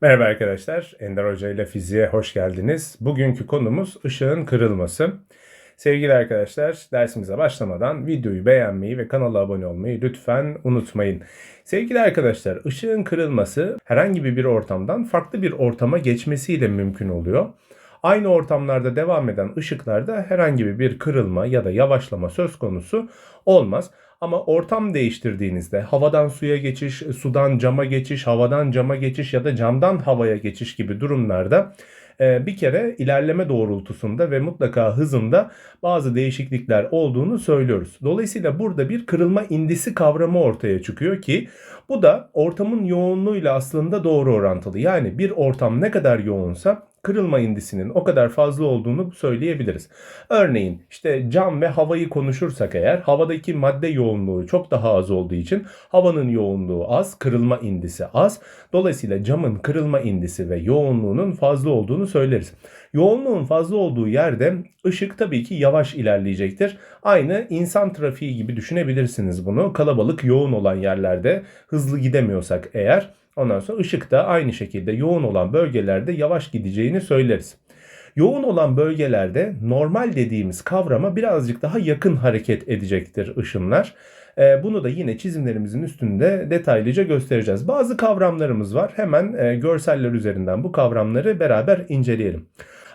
Merhaba arkadaşlar, Ender Hoca ile fiziğe hoş geldiniz. Bugünkü konumuz ışığın kırılması. Sevgili arkadaşlar, dersimize başlamadan videoyu beğenmeyi ve kanala abone olmayı lütfen unutmayın. Sevgili arkadaşlar, ışığın kırılması herhangi bir ortamdan farklı bir ortama geçmesiyle mümkün oluyor. Aynı ortamlarda devam eden ışıklarda herhangi bir kırılma ya da yavaşlama söz konusu olmaz. Ama ortam değiştirdiğinizde havadan suya geçiş, sudan cama geçiş, havadan cama geçiş ya da camdan havaya geçiş gibi durumlarda e, bir kere ilerleme doğrultusunda ve mutlaka hızında bazı değişiklikler olduğunu söylüyoruz. Dolayısıyla burada bir kırılma indisi kavramı ortaya çıkıyor ki bu da ortamın yoğunluğuyla aslında doğru orantılı. Yani bir ortam ne kadar yoğunsa kırılma indisinin o kadar fazla olduğunu söyleyebiliriz. Örneğin işte cam ve havayı konuşursak eğer havadaki madde yoğunluğu çok daha az olduğu için havanın yoğunluğu az, kırılma indisi az. Dolayısıyla camın kırılma indisi ve yoğunluğunun fazla olduğunu söyleriz. Yoğunluğun fazla olduğu yerde ışık tabii ki yavaş ilerleyecektir. Aynı insan trafiği gibi düşünebilirsiniz bunu. Kalabalık yoğun olan yerlerde hızlı gidemiyorsak eğer Ondan sonra ışık da aynı şekilde yoğun olan bölgelerde yavaş gideceğini söyleriz. Yoğun olan bölgelerde normal dediğimiz kavrama birazcık daha yakın hareket edecektir ışınlar. Ee, bunu da yine çizimlerimizin üstünde detaylıca göstereceğiz. Bazı kavramlarımız var. Hemen e, görseller üzerinden bu kavramları beraber inceleyelim.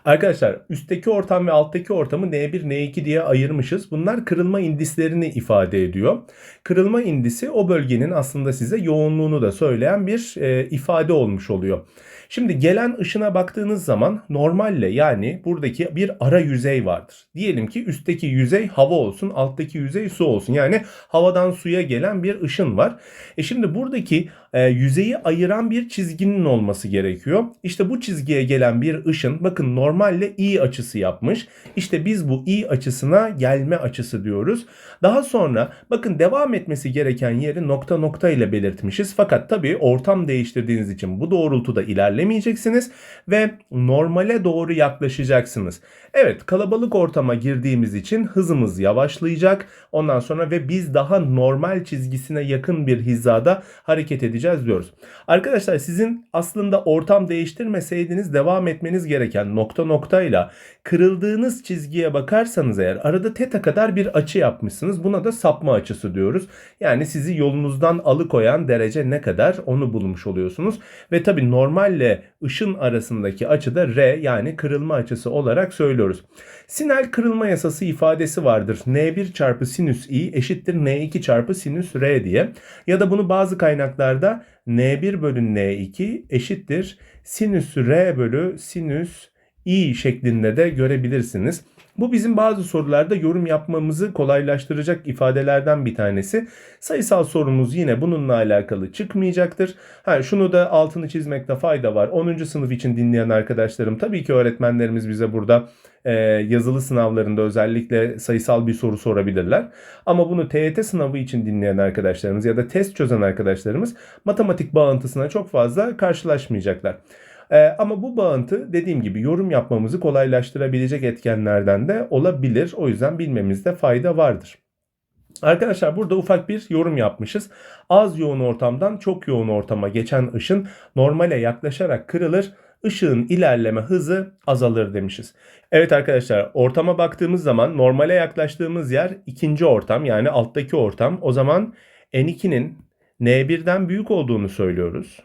Arkadaşlar üstteki ortam ve alttaki ortamı N1, N2 diye ayırmışız. Bunlar kırılma indislerini ifade ediyor. Kırılma indisi o bölgenin aslında size yoğunluğunu da söyleyen bir e, ifade olmuş oluyor. Şimdi gelen ışına baktığınız zaman normalle yani buradaki bir ara yüzey vardır. Diyelim ki üstteki yüzey hava olsun, alttaki yüzey su olsun. Yani havadan suya gelen bir ışın var. E şimdi buradaki e, yüzeyi ayıran bir çizginin olması gerekiyor. İşte bu çizgiye gelen bir ışın bakın normalle i açısı yapmış. İşte biz bu i açısına gelme açısı diyoruz. Daha sonra bakın devam etmesi gereken yeri nokta nokta ile belirtmişiz. Fakat tabii ortam değiştirdiğiniz için bu doğrultuda ilerlemeyeceksiniz ve normale doğru yaklaşacaksınız. Evet kalabalık ortama girdiğimiz için hızımız yavaşlayacak. Ondan sonra ve biz daha normal çizgisine yakın bir hizada hareket edeceğiz diyoruz. Arkadaşlar sizin aslında ortam değiştirmeseydiniz devam etmeniz gereken nokta noktayla kırıldığınız çizgiye bakarsanız eğer arada teta kadar bir açı yapmışsınız. Buna da sapma açısı diyoruz. Yani sizi yolunuzdan alıkoyan derece ne kadar onu bulmuş oluyorsunuz. Ve tabi normalle ışın arasındaki açı da R yani kırılma açısı olarak söylüyoruz. Sinel kırılma yasası ifadesi vardır. N1 çarpı sinüs i eşittir N2 çarpı sinüs R diye. Ya da bunu bazı kaynaklarda N1 bölü N2 eşittir sinüs R bölü sinüs i şeklinde de görebilirsiniz. Bu bizim bazı sorularda yorum yapmamızı kolaylaştıracak ifadelerden bir tanesi. Sayısal sorumuz yine bununla alakalı çıkmayacaktır. Ha, şunu da altını çizmekte fayda var. 10. sınıf için dinleyen arkadaşlarım tabii ki öğretmenlerimiz bize burada e, yazılı sınavlarında özellikle sayısal bir soru sorabilirler. Ama bunu TYT sınavı için dinleyen arkadaşlarımız ya da test çözen arkadaşlarımız matematik bağıntısına çok fazla karşılaşmayacaklar. Ee, ama bu bağıntı dediğim gibi yorum yapmamızı kolaylaştırabilecek etkenlerden de olabilir. O yüzden bilmemizde fayda vardır. Arkadaşlar burada ufak bir yorum yapmışız. Az yoğun ortamdan çok yoğun ortama geçen ışın normale yaklaşarak kırılır. Işığın ilerleme hızı azalır demişiz. Evet arkadaşlar ortama baktığımız zaman normale yaklaştığımız yer ikinci ortam yani alttaki ortam. O zaman N2'nin N1'den büyük olduğunu söylüyoruz.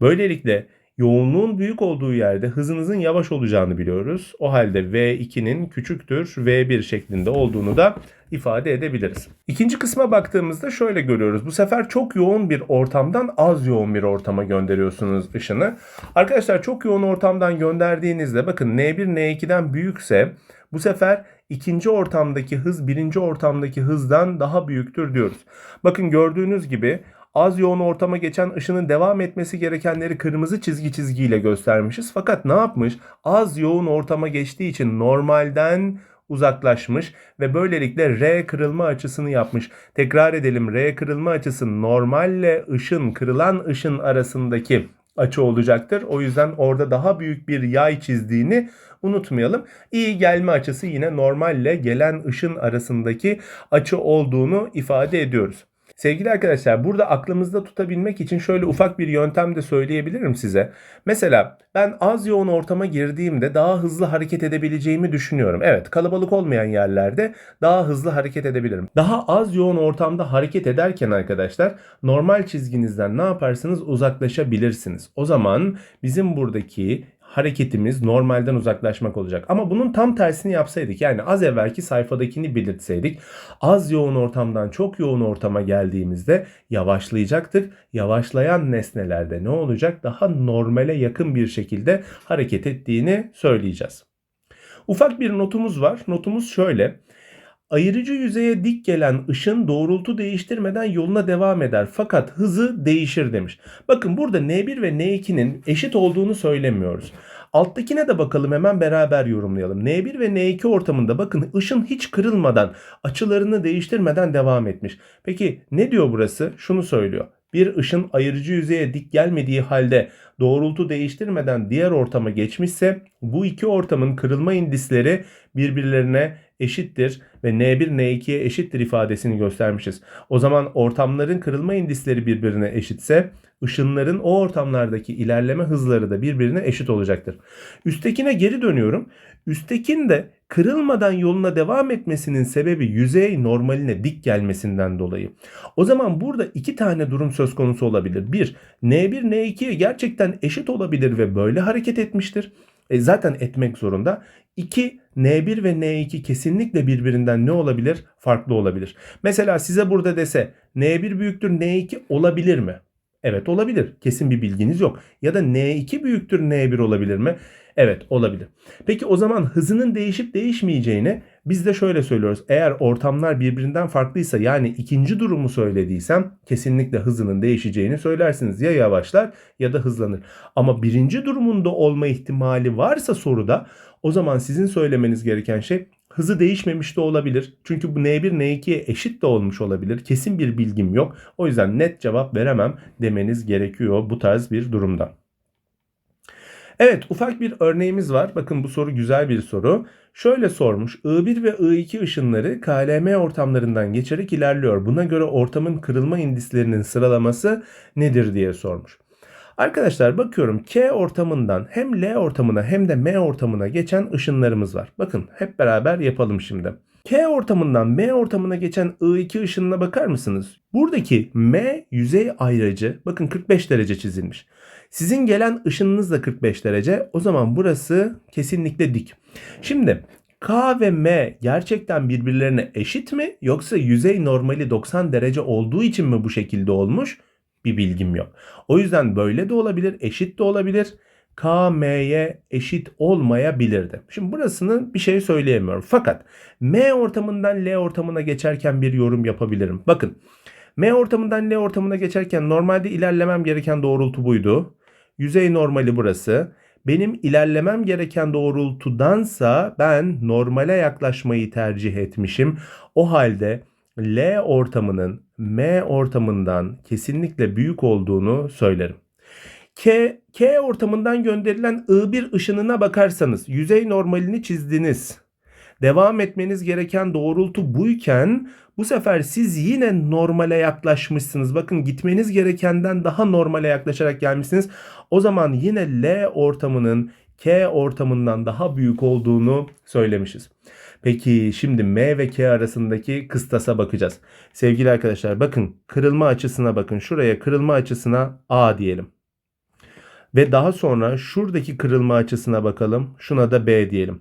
Böylelikle yoğunluğun büyük olduğu yerde hızınızın yavaş olacağını biliyoruz. O halde V2'nin küçüktür V1 şeklinde olduğunu da ifade edebiliriz. İkinci kısma baktığımızda şöyle görüyoruz. Bu sefer çok yoğun bir ortamdan az yoğun bir ortama gönderiyorsunuz ışını. Arkadaşlar çok yoğun ortamdan gönderdiğinizde bakın N1 N2'den büyükse bu sefer ikinci ortamdaki hız birinci ortamdaki hızdan daha büyüktür diyoruz. Bakın gördüğünüz gibi az yoğun ortama geçen ışının devam etmesi gerekenleri kırmızı çizgi çizgiyle göstermişiz. Fakat ne yapmış? Az yoğun ortama geçtiği için normalden uzaklaşmış ve böylelikle R kırılma açısını yapmış. Tekrar edelim R kırılma açısı normalle ışın kırılan ışın arasındaki açı olacaktır. O yüzden orada daha büyük bir yay çizdiğini unutmayalım. İyi gelme açısı yine normalle gelen ışın arasındaki açı olduğunu ifade ediyoruz. Sevgili arkadaşlar burada aklımızda tutabilmek için şöyle ufak bir yöntem de söyleyebilirim size. Mesela ben az yoğun ortama girdiğimde daha hızlı hareket edebileceğimi düşünüyorum. Evet kalabalık olmayan yerlerde daha hızlı hareket edebilirim. Daha az yoğun ortamda hareket ederken arkadaşlar normal çizginizden ne yaparsınız uzaklaşabilirsiniz. O zaman bizim buradaki hareketimiz normalden uzaklaşmak olacak. Ama bunun tam tersini yapsaydık yani az evvelki sayfadakini belirtseydik az yoğun ortamdan çok yoğun ortama geldiğimizde yavaşlayacaktık. Yavaşlayan nesnelerde ne olacak? Daha normale yakın bir şekilde hareket ettiğini söyleyeceğiz. Ufak bir notumuz var. Notumuz şöyle. Ayırıcı yüzeye dik gelen ışın doğrultu değiştirmeden yoluna devam eder fakat hızı değişir demiş. Bakın burada N1 ve N2'nin eşit olduğunu söylemiyoruz. Alttakine de bakalım hemen beraber yorumlayalım. N1 ve N2 ortamında bakın ışın hiç kırılmadan, açılarını değiştirmeden devam etmiş. Peki ne diyor burası? Şunu söylüyor. Bir ışın ayırıcı yüzeye dik gelmediği halde doğrultu değiştirmeden diğer ortama geçmişse bu iki ortamın kırılma indisleri birbirlerine eşittir ve N1 N2'ye eşittir ifadesini göstermişiz. O zaman ortamların kırılma indisleri birbirine eşitse ışınların o ortamlardaki ilerleme hızları da birbirine eşit olacaktır. Üsttekine geri dönüyorum. Üsttekin de kırılmadan yoluna devam etmesinin sebebi yüzey normaline dik gelmesinden dolayı. O zaman burada iki tane durum söz konusu olabilir. Bir, N1 N2'ye gerçekten eşit olabilir ve böyle hareket etmiştir. E zaten etmek zorunda. 2 N1 ve N2 kesinlikle birbirinden ne olabilir? Farklı olabilir. Mesela size burada dese N1 büyüktür N2 olabilir mi? Evet olabilir. Kesin bir bilginiz yok. Ya da N2 büyüktür N1 olabilir mi? Evet olabilir. Peki o zaman hızının değişip değişmeyeceğini biz de şöyle söylüyoruz. Eğer ortamlar birbirinden farklıysa yani ikinci durumu söylediysem kesinlikle hızının değişeceğini söylersiniz. Ya yavaşlar ya da hızlanır. Ama birinci durumunda olma ihtimali varsa soruda o zaman sizin söylemeniz gereken şey hızı değişmemiş de olabilir. Çünkü bu N1 N2'ye eşit de olmuş olabilir. Kesin bir bilgim yok. O yüzden net cevap veremem demeniz gerekiyor bu tarz bir durumda. Evet ufak bir örneğimiz var. Bakın bu soru güzel bir soru. Şöyle sormuş. I1 ve I2 ışınları KLM ortamlarından geçerek ilerliyor. Buna göre ortamın kırılma indislerinin sıralaması nedir diye sormuş. Arkadaşlar bakıyorum K ortamından hem L ortamına hem de M ortamına geçen ışınlarımız var. Bakın hep beraber yapalım şimdi. K ortamından M ortamına geçen I2 ışınına bakar mısınız? Buradaki M yüzey ayracı bakın 45 derece çizilmiş. Sizin gelen ışınınız da 45 derece. O zaman burası kesinlikle dik. Şimdi K ve M gerçekten birbirlerine eşit mi yoksa yüzey normali 90 derece olduğu için mi bu şekilde olmuş? Bir bilgim yok. O yüzden böyle de olabilir, eşit de olabilir. K, M'ye eşit olmayabilirdi. Şimdi burasını bir şey söyleyemiyorum. Fakat M ortamından L ortamına geçerken bir yorum yapabilirim. Bakın M ortamından L ortamına geçerken normalde ilerlemem gereken doğrultu buydu. Yüzey normali burası. Benim ilerlemem gereken doğrultudansa ben normale yaklaşmayı tercih etmişim. O halde L ortamının M ortamından kesinlikle büyük olduğunu söylerim. K, K ortamından gönderilen I1 ışınına bakarsanız yüzey normalini çizdiniz. Devam etmeniz gereken doğrultu buyken bu sefer siz yine normale yaklaşmışsınız. Bakın gitmeniz gerekenden daha normale yaklaşarak gelmişsiniz. O zaman yine L ortamının K ortamından daha büyük olduğunu söylemişiz. Peki şimdi M ve K arasındaki kıstasa bakacağız. Sevgili arkadaşlar bakın kırılma açısına bakın. Şuraya kırılma açısına A diyelim. Ve daha sonra şuradaki kırılma açısına bakalım. Şuna da B diyelim.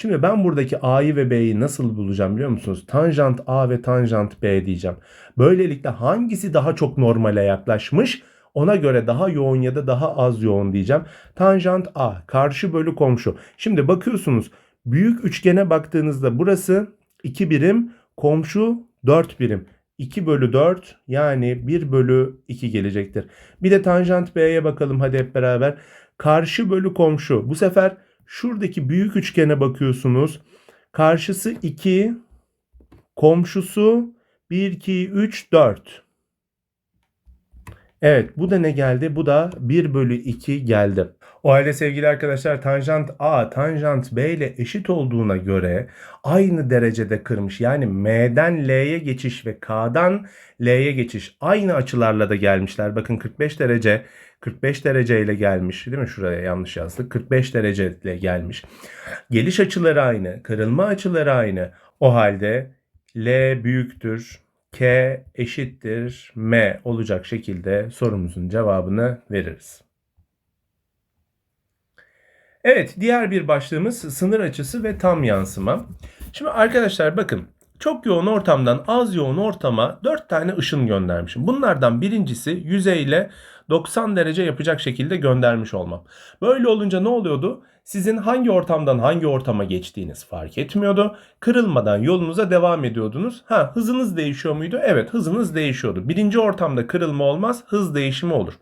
Şimdi ben buradaki A'yı ve B'yi nasıl bulacağım biliyor musunuz? Tanjant A ve tanjant B diyeceğim. Böylelikle hangisi daha çok normale yaklaşmış? Ona göre daha yoğun ya da daha az yoğun diyeceğim. Tanjant A karşı bölü komşu. Şimdi bakıyorsunuz büyük üçgene baktığınızda burası 2 birim, komşu 4 birim. 2 bölü 4 yani 1 bölü 2 gelecektir. Bir de tanjant B'ye bakalım hadi hep beraber. Karşı bölü komşu. Bu sefer şuradaki büyük üçgene bakıyorsunuz. Karşısı 2, komşusu 1, 2, 3, 4. Evet bu da ne geldi? Bu da 1 bölü 2 geldi. O halde sevgili arkadaşlar tanjant A tanjant B ile eşit olduğuna göre aynı derecede kırmış. Yani M'den L'ye geçiş ve K'dan L'ye geçiş aynı açılarla da gelmişler. Bakın 45 derece 45 derece ile gelmiş değil mi? Şuraya yanlış yazdık. 45 derece ile gelmiş. Geliş açıları aynı, kırılma açıları aynı. O halde L büyüktür, K eşittir M olacak şekilde sorumuzun cevabını veririz. Evet, diğer bir başlığımız sınır açısı ve tam yansıma. Şimdi arkadaşlar bakın, çok yoğun ortamdan az yoğun ortama 4 tane ışın göndermişim. Bunlardan birincisi yüzeyle 90 derece yapacak şekilde göndermiş olmam. Böyle olunca ne oluyordu? Sizin hangi ortamdan hangi ortama geçtiğiniz fark etmiyordu. Kırılmadan yolunuza devam ediyordunuz. Ha hızınız değişiyor muydu? Evet hızınız değişiyordu. Birinci ortamda kırılma olmaz, hız değişimi olur.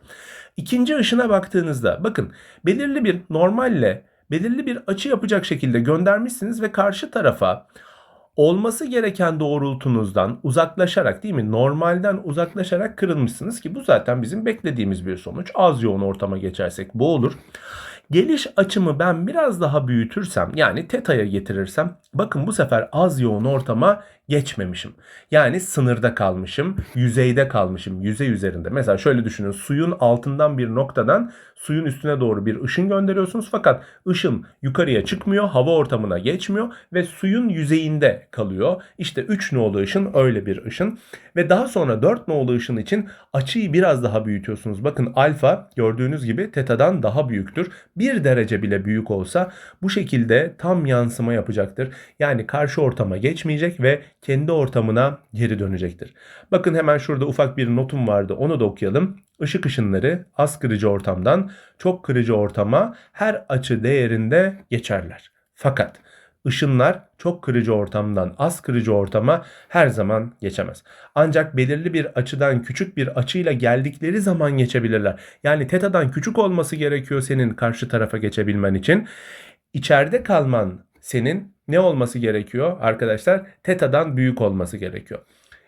İkinci ışına baktığınızda bakın belirli bir normalle belirli bir açı yapacak şekilde göndermişsiniz ve karşı tarafa olması gereken doğrultunuzdan uzaklaşarak değil mi? Normalden uzaklaşarak kırılmışsınız ki bu zaten bizim beklediğimiz bir sonuç. Az yoğun ortama geçersek bu olur. Geliş açımı ben biraz daha büyütürsem yani teta'ya getirirsem bakın bu sefer az yoğun ortama geçmemişim. Yani sınırda kalmışım, yüzeyde kalmışım, yüzey üzerinde. Mesela şöyle düşünün suyun altından bir noktadan suyun üstüne doğru bir ışın gönderiyorsunuz fakat ışın yukarıya çıkmıyor, hava ortamına geçmiyor ve suyun yüzeyinde kalıyor. İşte 3 nolu ışın öyle bir ışın ve daha sonra 4 nolu ışın için açıyı biraz daha büyütüyorsunuz. Bakın alfa gördüğünüz gibi tetadan daha büyüktür. 1 derece bile büyük olsa bu şekilde tam yansıma yapacaktır. Yani karşı ortama geçmeyecek ve kendi ortamına geri dönecektir. Bakın hemen şurada ufak bir notum vardı onu da okuyalım. Işık ışınları az kırıcı ortamdan çok kırıcı ortama her açı değerinde geçerler. Fakat ışınlar çok kırıcı ortamdan az kırıcı ortama her zaman geçemez. Ancak belirli bir açıdan küçük bir açıyla geldikleri zaman geçebilirler. Yani tetadan küçük olması gerekiyor senin karşı tarafa geçebilmen için. İçeride kalman senin ne olması gerekiyor arkadaşlar? Teta'dan büyük olması gerekiyor.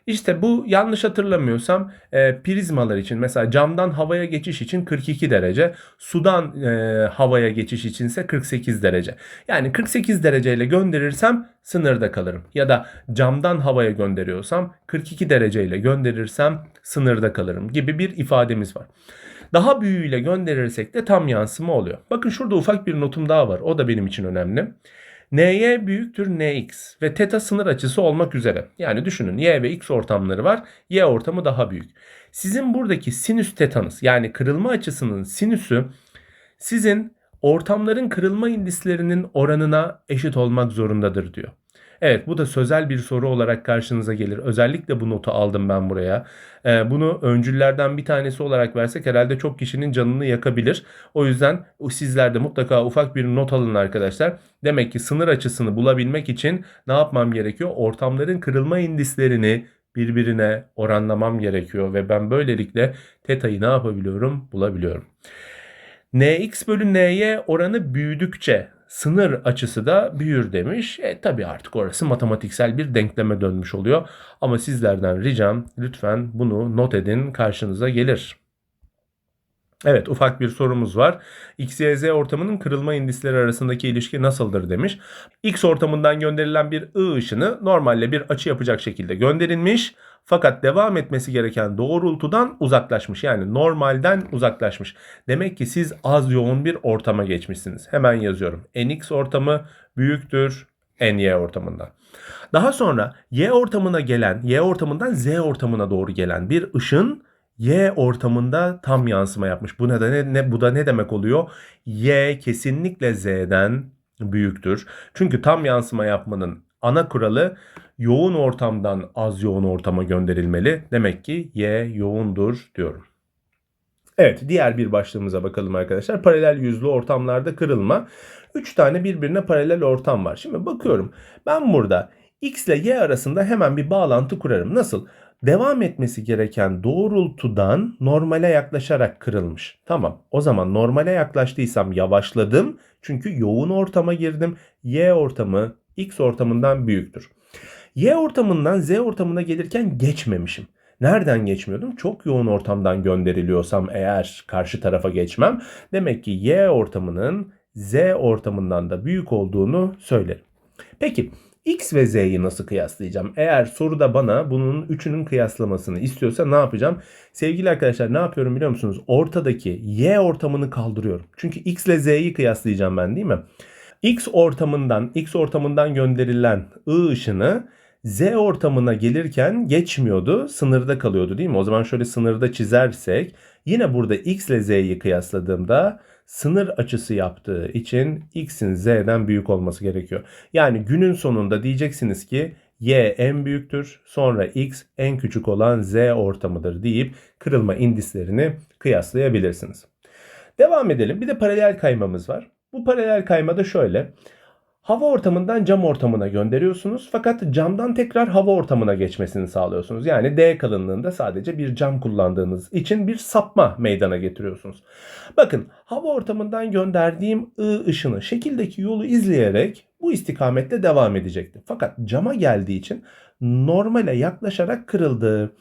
İşte bu yanlış hatırlamıyorsam e, prizmalar için mesela camdan havaya geçiş için 42 derece, sudan e, havaya geçiş içinse 48 derece. Yani 48 dereceyle gönderirsem sınırda kalırım. Ya da camdan havaya gönderiyorsam 42 dereceyle gönderirsem sınırda kalırım gibi bir ifademiz var. Daha büyüğüyle gönderirsek de tam yansıma oluyor. Bakın şurada ufak bir notum daha var. O da benim için önemli. Ny büyüktür Nx ve teta sınır açısı olmak üzere. Yani düşünün y ve x ortamları var. Y ortamı daha büyük. Sizin buradaki sinüs tetanız yani kırılma açısının sinüsü sizin ortamların kırılma indislerinin oranına eşit olmak zorundadır diyor. Evet bu da sözel bir soru olarak karşınıza gelir. Özellikle bu notu aldım ben buraya. Ee, bunu öncüllerden bir tanesi olarak versek herhalde çok kişinin canını yakabilir. O yüzden sizler de mutlaka ufak bir not alın arkadaşlar. Demek ki sınır açısını bulabilmek için ne yapmam gerekiyor? Ortamların kırılma indislerini birbirine oranlamam gerekiyor ve ben böylelikle teta'yı ne yapabiliyorum? Bulabiliyorum. Nx bölü ny oranı büyüdükçe sınır açısı da büyür demiş. E tabi artık orası matematiksel bir denkleme dönmüş oluyor. Ama sizlerden ricam lütfen bunu not edin karşınıza gelir. Evet ufak bir sorumuz var. X, Y, Z ortamının kırılma indisleri arasındaki ilişki nasıldır demiş. X ortamından gönderilen bir I ışını normalle bir açı yapacak şekilde gönderilmiş. Fakat devam etmesi gereken doğrultudan uzaklaşmış. Yani normalden uzaklaşmış. Demek ki siz az yoğun bir ortama geçmişsiniz. Hemen yazıyorum. Nx ortamı büyüktür Ny ortamından. Daha sonra Y ortamına gelen, Y ortamından Z ortamına doğru gelen bir ışın Y ortamında tam yansıma yapmış. Bu ne, ne bu da ne demek oluyor? Y kesinlikle Z'den büyüktür. Çünkü tam yansıma yapmanın ana kuralı yoğun ortamdan az yoğun ortama gönderilmeli. Demek ki Y yoğundur diyorum. Evet diğer bir başlığımıza bakalım arkadaşlar. Paralel yüzlü ortamlarda kırılma. 3 tane birbirine paralel ortam var. Şimdi bakıyorum ben burada X ile Y arasında hemen bir bağlantı kurarım. Nasıl? Devam etmesi gereken doğrultudan normale yaklaşarak kırılmış. Tamam o zaman normale yaklaştıysam yavaşladım. Çünkü yoğun ortama girdim. Y ortamı X ortamından büyüktür. Y ortamından Z ortamına gelirken geçmemişim. Nereden geçmiyordum? Çok yoğun ortamdan gönderiliyorsam eğer karşı tarafa geçmem. Demek ki Y ortamının Z ortamından da büyük olduğunu söylerim. Peki X ve Z'yi nasıl kıyaslayacağım? Eğer soruda bana bunun üçünün kıyaslamasını istiyorsa ne yapacağım? Sevgili arkadaşlar ne yapıyorum biliyor musunuz? Ortadaki Y ortamını kaldırıyorum. Çünkü X ile Z'yi kıyaslayacağım ben değil mi? X ortamından, X ortamından gönderilen I ışını Z ortamına gelirken geçmiyordu, sınırda kalıyordu değil mi? O zaman şöyle sınırda çizersek yine burada X ile Z'yi kıyasladığımda sınır açısı yaptığı için x'in z'den büyük olması gerekiyor. Yani günün sonunda diyeceksiniz ki y en büyüktür sonra x en küçük olan z ortamıdır deyip kırılma indislerini kıyaslayabilirsiniz. Devam edelim. Bir de paralel kaymamız var. Bu paralel kayma da şöyle. Hava ortamından cam ortamına gönderiyorsunuz fakat camdan tekrar hava ortamına geçmesini sağlıyorsunuz. Yani D kalınlığında sadece bir cam kullandığınız için bir sapma meydana getiriyorsunuz. Bakın hava ortamından gönderdiğim I ışını şekildeki yolu izleyerek bu istikamette devam edecekti. Fakat cama geldiği için normale yaklaşarak kırıldı.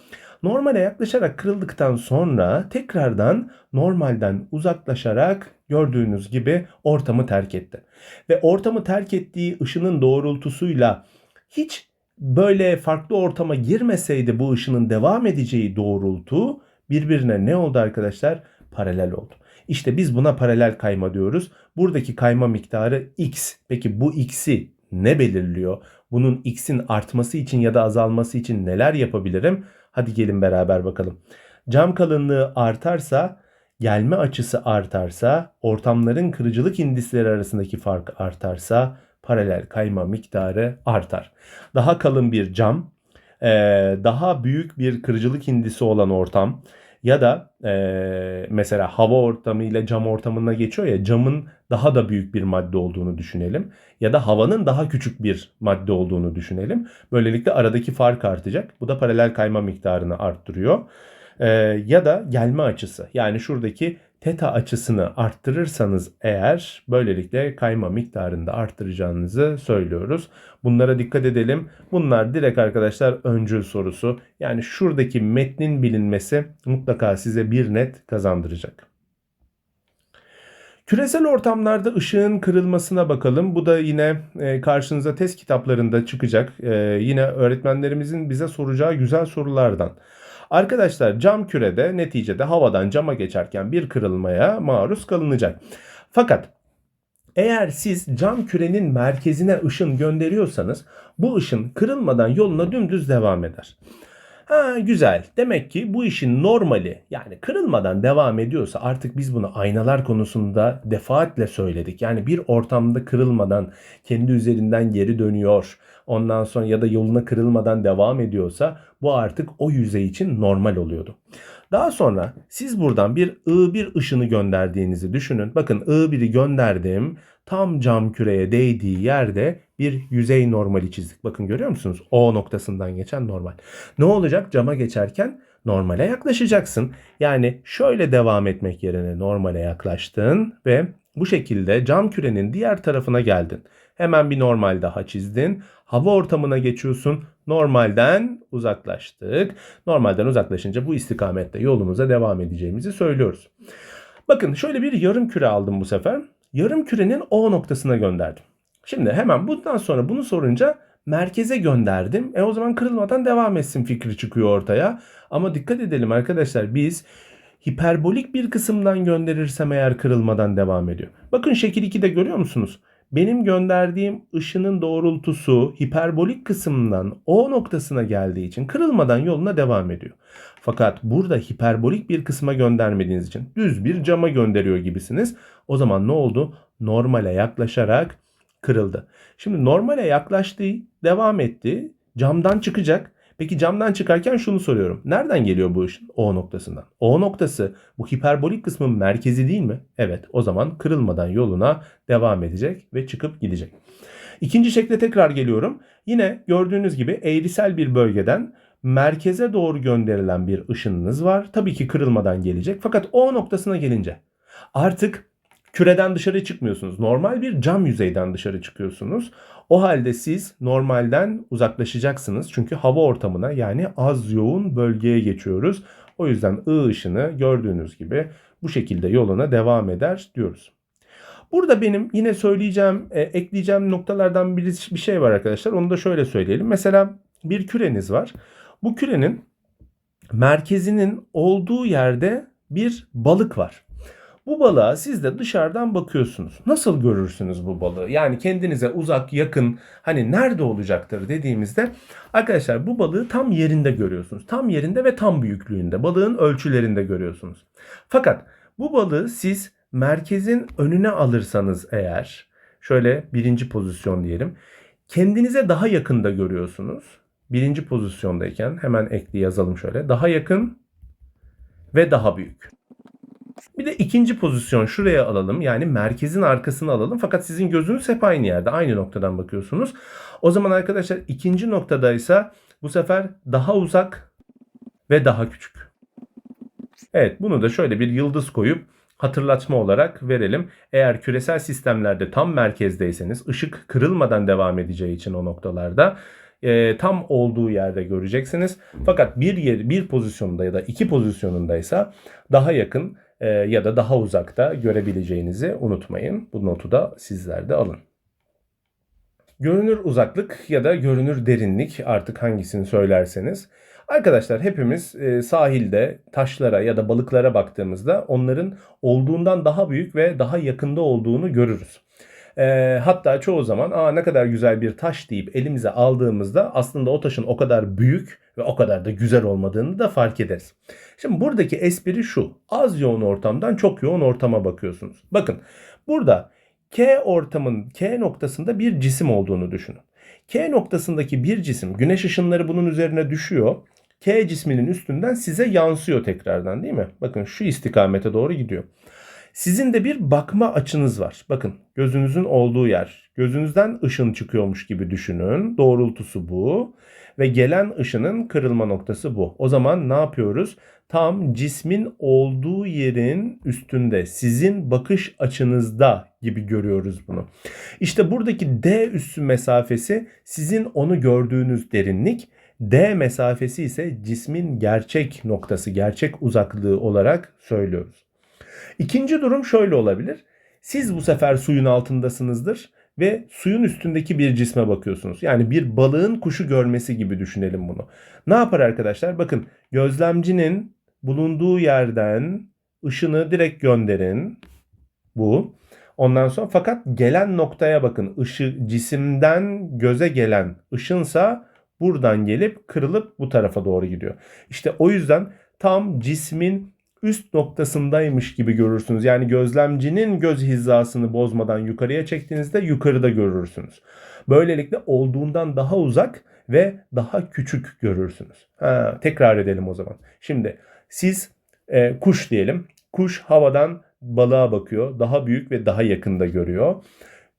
Normale yaklaşarak kırıldıktan sonra tekrardan normalden uzaklaşarak gördüğünüz gibi ortamı terk etti. Ve ortamı terk ettiği ışının doğrultusuyla hiç böyle farklı ortama girmeseydi bu ışının devam edeceği doğrultu birbirine ne oldu arkadaşlar? Paralel oldu. İşte biz buna paralel kayma diyoruz. Buradaki kayma miktarı x. Peki bu x'i ne belirliyor? Bunun x'in artması için ya da azalması için neler yapabilirim? Hadi gelin beraber bakalım. Cam kalınlığı artarsa, gelme açısı artarsa, ortamların kırıcılık indisleri arasındaki fark artarsa paralel kayma miktarı artar. Daha kalın bir cam, daha büyük bir kırıcılık indisi olan ortam ya da e, mesela hava ortamı ile cam ortamına geçiyor ya camın daha da büyük bir madde olduğunu düşünelim. Ya da havanın daha küçük bir madde olduğunu düşünelim. Böylelikle aradaki fark artacak. Bu da paralel kayma miktarını arttırıyor. E, ya da gelme açısı yani şuradaki teta açısını arttırırsanız eğer böylelikle kayma miktarını da arttıracağınızı söylüyoruz. Bunlara dikkat edelim. Bunlar direkt arkadaşlar öncül sorusu. Yani şuradaki metnin bilinmesi mutlaka size bir net kazandıracak. Küresel ortamlarda ışığın kırılmasına bakalım. Bu da yine e, karşınıza test kitaplarında çıkacak. E, yine öğretmenlerimizin bize soracağı güzel sorulardan. Arkadaşlar cam kürede neticede havadan cama geçerken bir kırılmaya maruz kalınacak. Fakat eğer siz cam kürenin merkezine ışın gönderiyorsanız bu ışın kırılmadan yoluna dümdüz devam eder. Ha güzel. Demek ki bu işin normali yani kırılmadan devam ediyorsa artık biz bunu aynalar konusunda defaatle söyledik. Yani bir ortamda kırılmadan kendi üzerinden geri dönüyor. Ondan sonra ya da yoluna kırılmadan devam ediyorsa bu artık o yüzey için normal oluyordu. Daha sonra siz buradan bir I1 ışını gönderdiğinizi düşünün. Bakın I1'i gönderdim. Tam cam küreye değdiği yerde bir yüzey normali çizdik. Bakın görüyor musunuz? O noktasından geçen normal. Ne olacak? Cama geçerken normale yaklaşacaksın. Yani şöyle devam etmek yerine normale yaklaştın ve bu şekilde cam kürenin diğer tarafına geldin. Hemen bir normal daha çizdin. Hava ortamına geçiyorsun. Normalden uzaklaştık. Normalden uzaklaşınca bu istikamette yolumuza devam edeceğimizi söylüyoruz. Bakın şöyle bir yarım küre aldım bu sefer. Yarım kürenin O noktasına gönderdim. Şimdi hemen bundan sonra bunu sorunca merkeze gönderdim. E o zaman kırılmadan devam etsin fikri çıkıyor ortaya. Ama dikkat edelim arkadaşlar biz hiperbolik bir kısımdan gönderirsem eğer kırılmadan devam ediyor. Bakın şekil 2'de görüyor musunuz? Benim gönderdiğim ışının doğrultusu hiperbolik kısmından O noktasına geldiği için kırılmadan yoluna devam ediyor. Fakat burada hiperbolik bir kısma göndermediğiniz için düz bir cama gönderiyor gibisiniz. O zaman ne oldu? Normale yaklaşarak kırıldı. Şimdi normale yaklaştı, devam etti. Camdan çıkacak. Peki camdan çıkarken şunu soruyorum. Nereden geliyor bu ışın? O noktasından. O noktası bu hiperbolik kısmın merkezi değil mi? Evet o zaman kırılmadan yoluna devam edecek ve çıkıp gidecek. İkinci şekle tekrar geliyorum. Yine gördüğünüz gibi eğrisel bir bölgeden merkeze doğru gönderilen bir ışınınız var. Tabii ki kırılmadan gelecek. Fakat O noktasına gelince artık küreden dışarı çıkmıyorsunuz. Normal bir cam yüzeyden dışarı çıkıyorsunuz. O halde siz normalden uzaklaşacaksınız. Çünkü hava ortamına yani az yoğun bölgeye geçiyoruz. O yüzden I ışını gördüğünüz gibi bu şekilde yoluna devam eder diyoruz. Burada benim yine söyleyeceğim, e, ekleyeceğim noktalardan bir, bir şey var arkadaşlar. Onu da şöyle söyleyelim. Mesela bir küreniz var. Bu kürenin merkezinin olduğu yerde bir balık var. Bu balığa siz de dışarıdan bakıyorsunuz. Nasıl görürsünüz bu balığı? Yani kendinize uzak, yakın, hani nerede olacaktır dediğimizde arkadaşlar bu balığı tam yerinde görüyorsunuz. Tam yerinde ve tam büyüklüğünde. Balığın ölçülerinde görüyorsunuz. Fakat bu balığı siz merkezin önüne alırsanız eğer şöyle birinci pozisyon diyelim. Kendinize daha yakında görüyorsunuz. Birinci pozisyondayken hemen ekli yazalım şöyle. Daha yakın ve daha büyük. Bir de ikinci pozisyon şuraya alalım. Yani merkezin arkasını alalım. Fakat sizin gözünüz hep aynı yerde. Aynı noktadan bakıyorsunuz. O zaman arkadaşlar ikinci noktadaysa bu sefer daha uzak ve daha küçük. Evet bunu da şöyle bir yıldız koyup hatırlatma olarak verelim. Eğer küresel sistemlerde tam merkezdeyseniz ışık kırılmadan devam edeceği için o noktalarda e, tam olduğu yerde göreceksiniz. Fakat bir yer, bir pozisyonda ya da iki pozisyonundaysa daha yakın e, ya da daha uzakta görebileceğinizi unutmayın. Bu notu da sizler de alın. Görünür uzaklık ya da görünür derinlik artık hangisini söylerseniz. Arkadaşlar hepimiz e, sahilde taşlara ya da balıklara baktığımızda onların olduğundan daha büyük ve daha yakında olduğunu görürüz. E, hatta çoğu zaman aa ne kadar güzel bir taş deyip elimize aldığımızda aslında o taşın o kadar büyük ve o kadar da güzel olmadığını da fark ederiz. Şimdi buradaki espri şu. Az yoğun ortamdan çok yoğun ortama bakıyorsunuz. Bakın burada K ortamın K noktasında bir cisim olduğunu düşünün. K noktasındaki bir cisim güneş ışınları bunun üzerine düşüyor. K cisminin üstünden size yansıyor tekrardan değil mi? Bakın şu istikamete doğru gidiyor. Sizin de bir bakma açınız var. Bakın gözünüzün olduğu yer. Gözünüzden ışın çıkıyormuş gibi düşünün. Doğrultusu bu. Ve gelen ışının kırılma noktası bu. O zaman ne yapıyoruz? Tam cismin olduğu yerin üstünde sizin bakış açınızda gibi görüyoruz bunu. İşte buradaki D üssü mesafesi sizin onu gördüğünüz derinlik. D mesafesi ise cismin gerçek noktası, gerçek uzaklığı olarak söylüyoruz. İkinci durum şöyle olabilir. Siz bu sefer suyun altındasınızdır ve suyun üstündeki bir cisme bakıyorsunuz. Yani bir balığın kuşu görmesi gibi düşünelim bunu. Ne yapar arkadaşlar? Bakın gözlemcinin bulunduğu yerden ışını direkt gönderin. Bu. Ondan sonra fakat gelen noktaya bakın. Işı cisimden göze gelen ışınsa buradan gelip kırılıp bu tarafa doğru gidiyor. İşte o yüzden tam cismin üst noktasındaymış gibi görürsünüz. Yani gözlemcinin göz hizasını bozmadan yukarıya çektiğinizde yukarıda görürsünüz. Böylelikle olduğundan daha uzak ve daha küçük görürsünüz. Ha, tekrar edelim o zaman. Şimdi siz e, kuş diyelim. Kuş havadan balığa bakıyor. Daha büyük ve daha yakında görüyor.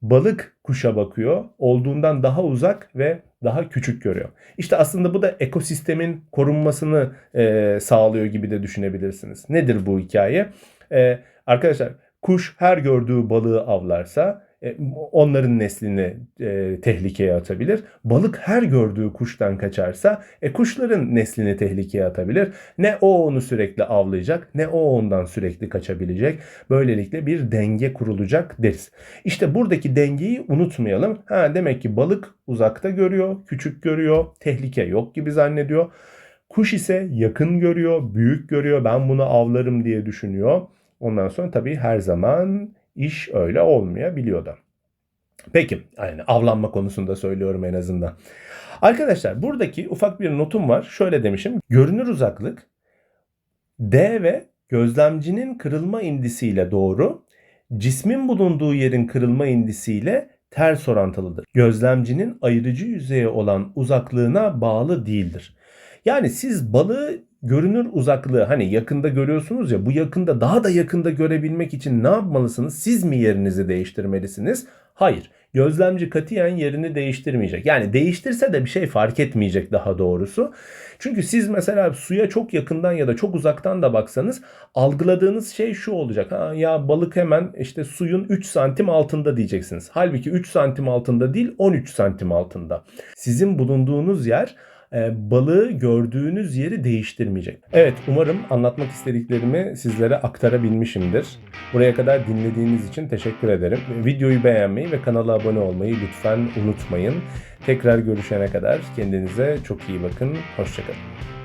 Balık kuşa bakıyor. Olduğundan daha uzak ve daha küçük görüyor. İşte aslında bu da ekosistemin korunmasını e, sağlıyor gibi de düşünebilirsiniz. Nedir bu hikaye? E, arkadaşlar kuş her gördüğü balığı avlarsa onların neslini e, tehlikeye atabilir. Balık her gördüğü kuştan kaçarsa e, kuşların neslini tehlikeye atabilir. Ne o onu sürekli avlayacak ne o ondan sürekli kaçabilecek. Böylelikle bir denge kurulacak deriz. İşte buradaki dengeyi unutmayalım. Ha, demek ki balık uzakta görüyor, küçük görüyor, tehlike yok gibi zannediyor. Kuş ise yakın görüyor, büyük görüyor. Ben bunu avlarım diye düşünüyor. Ondan sonra tabii her zaman iş öyle olmayabiliyor da. Peki yani avlanma konusunda söylüyorum en azından. Arkadaşlar buradaki ufak bir notum var. Şöyle demişim. Görünür uzaklık D ve gözlemcinin kırılma indisiyle doğru, cismin bulunduğu yerin kırılma indisiyle ters orantılıdır. Gözlemcinin ayırıcı yüzeye olan uzaklığına bağlı değildir. Yani siz balığı görünür uzaklığı hani yakında görüyorsunuz ya bu yakında daha da yakında görebilmek için ne yapmalısınız? Siz mi yerinizi değiştirmelisiniz? Hayır. Gözlemci katiyen yerini değiştirmeyecek. Yani değiştirse de bir şey fark etmeyecek daha doğrusu. Çünkü siz mesela suya çok yakından ya da çok uzaktan da baksanız algıladığınız şey şu olacak. Ha, ya balık hemen işte suyun 3 santim altında diyeceksiniz. Halbuki 3 santim altında değil 13 santim altında. Sizin bulunduğunuz yer e, balığı gördüğünüz yeri değiştirmeyecek. Evet umarım anlatmak istediklerimi sizlere aktarabilmişimdir. Buraya kadar dinlediğiniz için teşekkür ederim. Videoyu beğenmeyi ve kanala abone olmayı lütfen unutmayın. Tekrar görüşene kadar kendinize çok iyi bakın. Hoşçakalın.